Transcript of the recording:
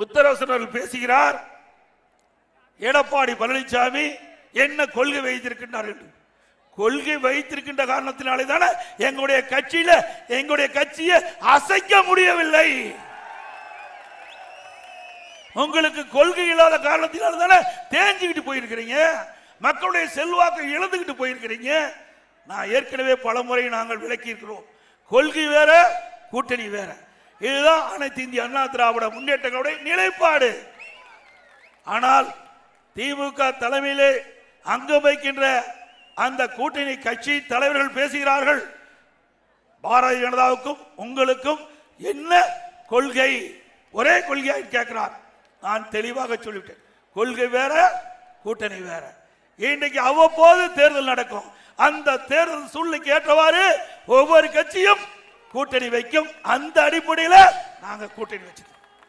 முத்தரசன் அவர்கள் பேசுகிறார் எடப்பாடி பழனிசாமி என்ன கொள்கை வைத்திருக்கின்றார் என்று. கொள்கை வைத்திருக்கின்ற காரணத்தினாலே தானே எங்களுடைய கட்சியில எங்களுடைய கட்சியை அசைக்க முடியவில்லை. உங்களுக்கு கொள்கை இல்லாத காரணத்தினால தானே தேஞ்சிக்கிட்டு போயிருக்கிறீங்க மக்களுடைய செல்வாக்கை இழந்துக்கிட்டு போயிருக்கிறீங்க. நான் ஏற்கனவே பலமுறை நாங்கள் விளக்கி இருக்கிறோம் கொள்கை வேற கூட்டணி வேற. இதுதான் அனைத்து இந்திய அண்ணா திராவிட முன்னேற்றங்களுடைய நிலைப்பாடு. ஆனால் திமுக தலைமையிலே அங்கு வைக்கின்ற அந்த கூட்டணி கட்சி தலைவர்கள் பேசுகிறார்கள். பாரதிய ஜனதாவுக்கும் உங்களுக்கும் என்ன கொள்கை? ஒரே கொள்கையாக கேட்கிறார். நான் தெளிவாக சொல்லிவிட்டேன். கொள்கை வேற கூட்டணி வேற. இன்றைக்கு அவ்வப்போது தேர்தல் நடக்கும். அந்த தேர்தல் சூழ்நிலைக்கு ஏற்றவாறு ஒவ்வொரு கட்சியும் கூட்டணி வைக்கும் அந்த அடிப்படையில் நாங்க கூட்டணி வச்சிருக்கோம்.